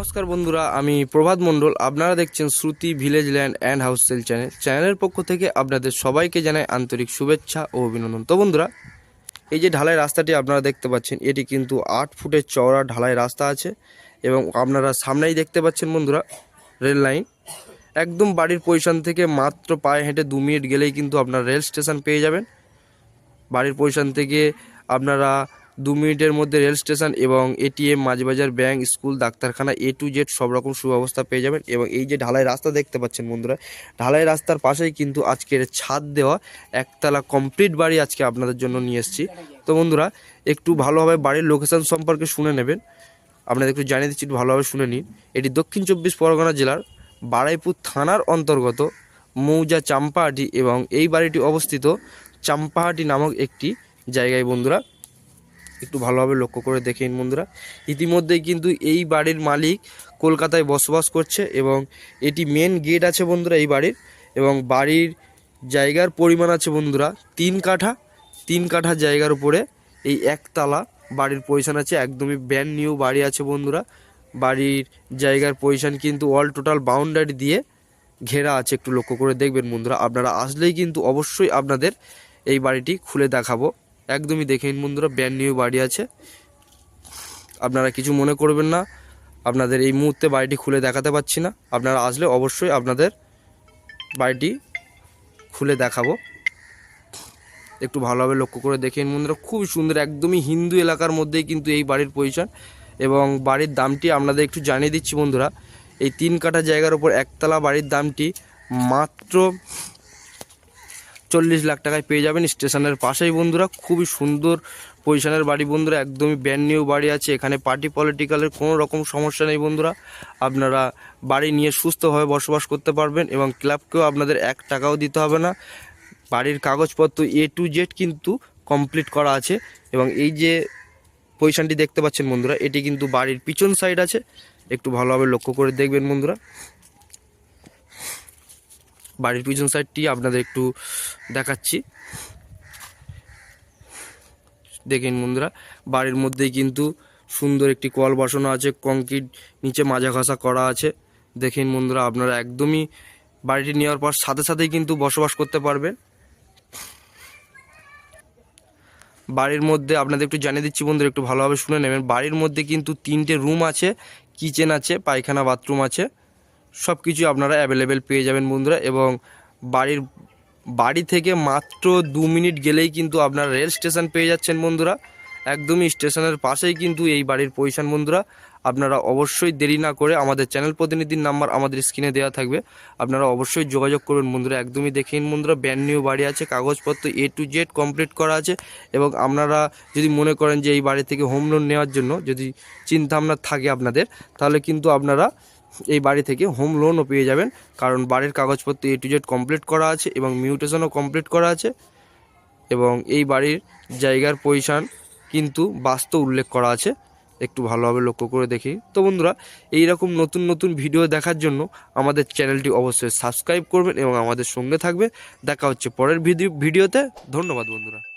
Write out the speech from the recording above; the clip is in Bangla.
নমস্কার বন্ধুরা, আমি প্রভাত মণ্ডল। আপনারা দেখছেন Shruti village land and house sale channel. চ্যানেলের পক্ষ থেকে আপনাদের সবাইকে জানাই আন্তরিক শুভেচ্ছা ও অভিনন্দন। তো বন্ধুরা, এই যে ঢালাই রাস্তাটি আপনারা দেখতে পাচ্ছেন, এটি কিন্তু আট ফুটের চওড়া ঢালাই রাস্তা আছে এবং আপনারা সামনেই দেখতে পাচ্ছেন বন্ধুরা, রেল লাইন। একদম বাড়ির পজিশন থেকে মাত্র পায়ে হেঁটে দু মিনিট গেলেই কিন্তু আপনারা রেল স্টেশন পেয়ে যাবেন। বাড়ির পজিশন থেকে আপনারা দু মিনিটের মধ্যে রেল স্টেশন এবং এটিএম, মাঝবাজার ব্যাংক, স্কুল, ডাক্তারখানা এ টু জেড সব রকম সুব্যবস্থা পেয়ে যাবেন এবং এই যে ঢালাই রাস্তা দেখতে পাচ্ছেন বন্ধুরা, ঢালাই রাস্তার পাশেই কিন্তু আজকের ছাদ দেওয়া একতলা কমপ্লিট বাড়ি আজকে আপনাদের জন্য নিয়ে এসেছি। তো বন্ধুরা, একটু ভালোভাবে বাড়ির লোকেশন সম্পর্কে শুনে নেবেন। আপনাদের একটু জানিয়ে দিচ্ছি, একটু ভালোভাবে শুনে নিন। এটি দক্ষিণ চব্বিশ পরগনা জেলার বারাইপুর থানার অন্তর্গত মৌজা চাম্পাহাটি এবং এই বাড়িটি অবস্থিত চাম্পাহাটি নামক একটি জায়গায় বন্ধুরা। একটু ভালোভাবে লক্ষ্য করে দেখেন বন্ধুরা। ইতিমধ্যেই কিন্তু এই বাড়ির মালিক কলকাতায় বসবাস করছে এবং এটি মেন গেট আছে বন্ধুরা এই বাড়ির এবং বাড়ির জায়গার পরিমাণ আছে বন্ধুরা তিন কাঠা। তিন কাঠা জায়গার উপরে এই একতলা বাড়ির পজিশন আছে, একদমই ব্যান্ড নিউ বাড়ি আছে বন্ধুরা। বাড়ির জায়গার পজিশন কিন্তু অল টোটাল বাউন্ডারি দিয়ে ঘেরা আছে, একটু লক্ষ্য করে দেখবেন বন্ধুরা। আপনারা আসলেই কিন্তু অবশ্যই আপনাদের এই বাড়িটি খুলে দেখাবো। একদমই দেখেন বন্ধুরা ব্যান্ড নিউ বাড়ি আছে। আপনারা কিছু মনে করবেন না, আপনাদের এই মুহূর্তে বাড়িটি খুলে দেখাতে পাচ্ছি না। আপনারা আসলে অবশ্যই আপনাদের বাড়িটি খুলে দেখাবো। একটু ভালোভাবে লক্ষ্য করে দেখেন বন্ধুরা খুব সুন্দর, একদমই হিন্দু এলাকার মধ্যেই কিন্তু এই বাড়ির পজিশন এবং বাড়ির দামটি আপনাদের একটু জানিয়ে দিচ্ছি বন্ধুরা, এই তিন কাঠা জায়গার উপর একতলা বাড়ির দামটি মাত্র চল্লিশ লাখ টাকায় পেয়ে যাবেন স্টেশনের পাশেই বন্ধুরা, খুবই সুন্দর পজিশনের বাড়ি বন্ধুরা, একদমই ব্যান্ড নিউ বাড়ি আছে, এখানে পার্টি পলিটিক্যালের কোনো রকম সমস্যা নেই বন্ধুরা। আপনারা বাড়ি নিয়ে সুস্থভাবে বসবাস করতে পারবেন এবং ক্লাবকেও আপনাদের এক টাকাও দিতে হবে না। বাড়ির কাগজপত্র এ টু জেড কিন্তু কমপ্লিট করা আছে এবং এই যে পজিশনটি দেখতে পাচ্ছেন বন্ধুরা, এটি কিন্তু বাড়ির পিছন সাইড আছে। একটু ভালোভাবে লক্ষ্য করে দেখবেন বন্ধুরা। বাড়ির পিছন সাইডটি আপনাদের একটু দেখাচ্ছি। দেখেন বন্ধুরা, বাড়ির মধ্যেই কিন্তু সুন্দর একটি কল বসানো আছে, কংক্রিট নিচে মাজা ঘষা করা আছে। দেখেন বন্ধুরা, আপনারা একদমই বাড়িটি নেওয়ার পর সাথে সাথেই কিন্তু বসবাস করতে পারবেন। বাড়ির মধ্যে আপনাদের একটু জানিয়ে দিচ্ছি বন্ধুরা, একটু ভালোভাবে শুনে নেবেন। বাড়ির মধ্যে কিন্তু তিনটে রুম আছে, কিচেন আছে, পায়খানা, বাথরুম আছে। সব কিছু আপনারা অ্যাভেলেবেল পেয়ে যাবেন বন্ধুরা এবং বাড়ির, বাড়ি থেকে মাত্র দু মিনিট গেলেই কিন্তু আপনারা রেল স্টেশন পেয়ে যাচ্ছেন বন্ধুরা। একদমই স্টেশনের পাশেই কিন্তু এই বাড়ির পজিশন বন্ধুরা। আপনারা অবশ্যই দেরি না করে আমাদের চ্যানেল প্রতিনিধির নাম্বার আমাদের স্ক্রিনে দেওয়া থাকবে। আপনারা অবশ্যই যোগাযোগ করবেন বন্ধুরা, একদমই দেখেন বন্ধুরা। ব্যান্ড নিউ বাড়ি আছে, কাগজপত্র এ টু জেড কমপ্লিট করা আছে এবং আপনারা যদি মনে করেন যে এই বাড়ি থেকে হোম লোন নেওয়ার জন্য যদি চিন্তা ভাবনা থাকে আপনাদের, তাহলে কিন্তু আপনারা এই বাড়ি থেকে হোম লোনও পেয়ে যাবেন। কারণ বাড়ির কাগজপত্র এ টু জেড কমপ্লিট করা আছে এবং মিউটেশনও কমপ্লিট করা আছে এবং এই বাড়ির জায়গার পজিশান কিন্তু বাস্তব উল্লেখ করা আছে। একটু ভালোভাবে লক্ষ্য করে দেখি। তো বন্ধুরা এই রকম নতুন নতুন ভিডিও দেখার জন্য আমাদের চ্যানেলটি অবশ্যই সাবস্ক্রাইব করবেন এবং আমাদের সঙ্গে থাকবে দেখা হচ্ছে পরের ভিডিও ভিডিওতে। ধন্যবাদ বন্ধুরা।